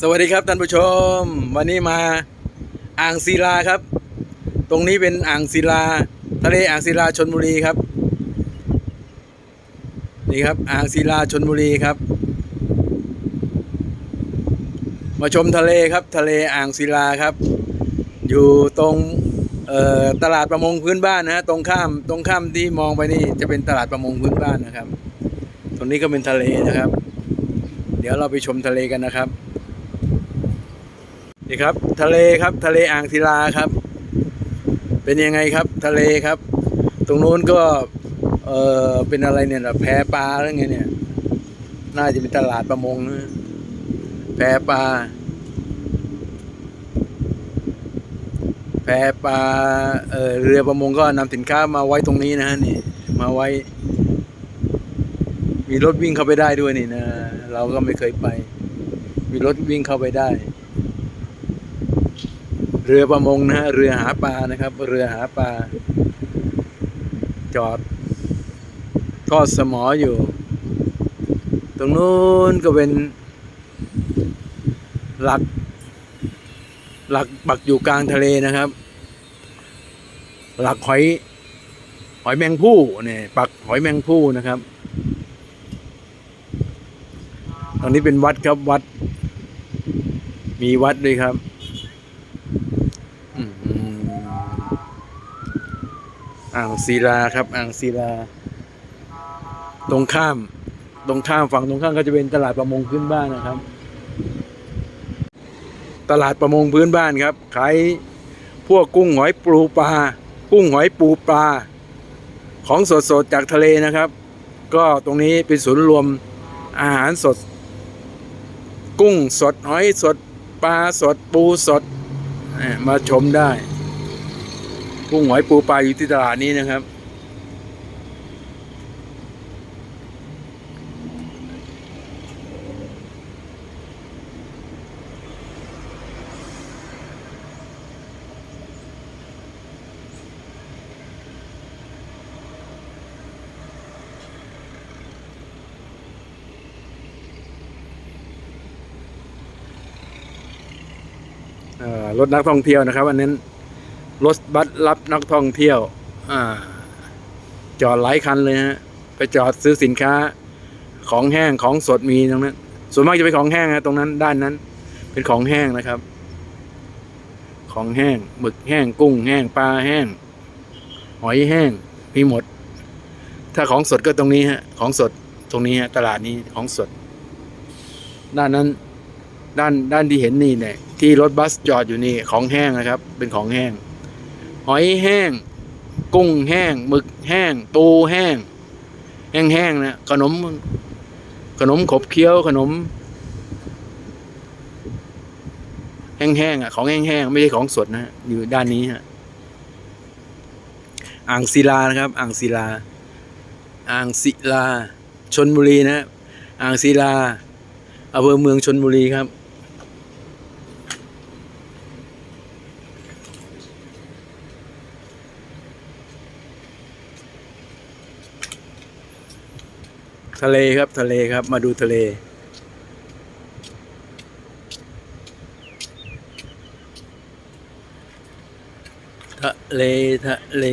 สวัสดีครับท่านผู้ชม วันนี้มาอ่างศิลาครับ ตรงนี้เป็นอ่างศิลา ทะเลอ่างศิลาชนบุรีครับ นี่ครับอ่างศิลาชนบุรีครับ มาชมทะเลครับ ทะเลอ่างศิลาครับ อยู่ตรงตลาดประมงพื้นบ้านนะฮะตรงข้ามตรงข้ามที่มองไปนี่จะเป็นตลาดประมงพื้นบ้านนะครับ ตรงนี้ก็เป็นทะเลนะครับ เดี๋ยวเราไปชมทะเลกันนะครับ นี่ครับ ทะเลครับ ทะเลอ่างศิลาครับ เป็นยังไงครับ ทะเลครับ ตรงนู้นก็เออเป็นอะไรเนี่ยนะแพปลาหรือไงเนี่ยน่าจะเป็นตลาดประมงนะแพปลาแพปลาเออเรือประมงก็นำสินค้ามาไว้ตรงนี้นะฮะนี่มาไว้ มีรถวิ่งเข้าไปได้ด้วยนี่นะเราก็ไม่เคยไป มีรถวิ่งเข้าไปได้ เรือประมงนะฮะเรือหาปลานะครับ เรือหาปลา จอด ทอดสมออยู่ ตรงนู้นก็เป็น หลัก หลักปักอยู่กลางทะเลนะครับ หลักหอย หอยแมงผู้เนี่ยปักหอยแมงผู้นะครับตรงนี้เป็นวัดครับวัด มีวัดด้วยครับ อ่างศิลาครับ อ่างศิลา ตรงข้าม ตรงข้ามฝั่งตรงข้ามก็จะเป็นตลาดประมงพื้นบ้านนะครับ ตลาดประมงพื้นบ้านครับขายพวกกุ้งหอยปูปลา กุ้งหอยปูปลา ของสดๆจากทะเลนะครับ ก็ตรงนี้เป็นศูนย์รวมอาหารสด กุ้งสดหอยสด ปลาสดปูสดมาชมได้ กุ้งหอยปูปลาอยู่ที่ตลาดนี้นะครับ รถนักท่องเที่ยวนะครับ อันนั้น รถบัสรับนักท่องเที่ยวอจอดหลายคันเลยฮะไปจอดซื้อสินค้าของแห้งของสดมีตรงนั้น ส่วนมากจะเป็นของแห้งนะตรงนั้นด้านนั้น เป็นของแห้งนะครับ ของแห้งหมึกแห้งกุ้งแห้งปลาแห้ง หอยแห้งมีหมด ถ้าของสดก็ตรงนี้ฮะ ของสดตรงนี้ฮะตลาดนี้ของสด ด้านนั้นด้านด้านที่เห็นนี่เนี่ยที่รถบัสจอดอยู่นี่ของแห้งนะครับ เป็นของแห้ง หอยแห้ง กุ้งแห้งหมึกแห้ง ปูแห้ง แห้งๆนะขนม ขนมขบเคี้ยวขนม แห้งๆอะ ของแห้งๆไม่ใช่ของสดนะฮะอยู่ด้านนี้ฮะอ่างศิลานะครับ อ่างศิลา อ่างศิลาชนบุรีนะอ่างศิลาอำเภอเมืองชนบุรีครับ ทะเลครับทะเลครับ มาดูทะเล ทะเล ทะเล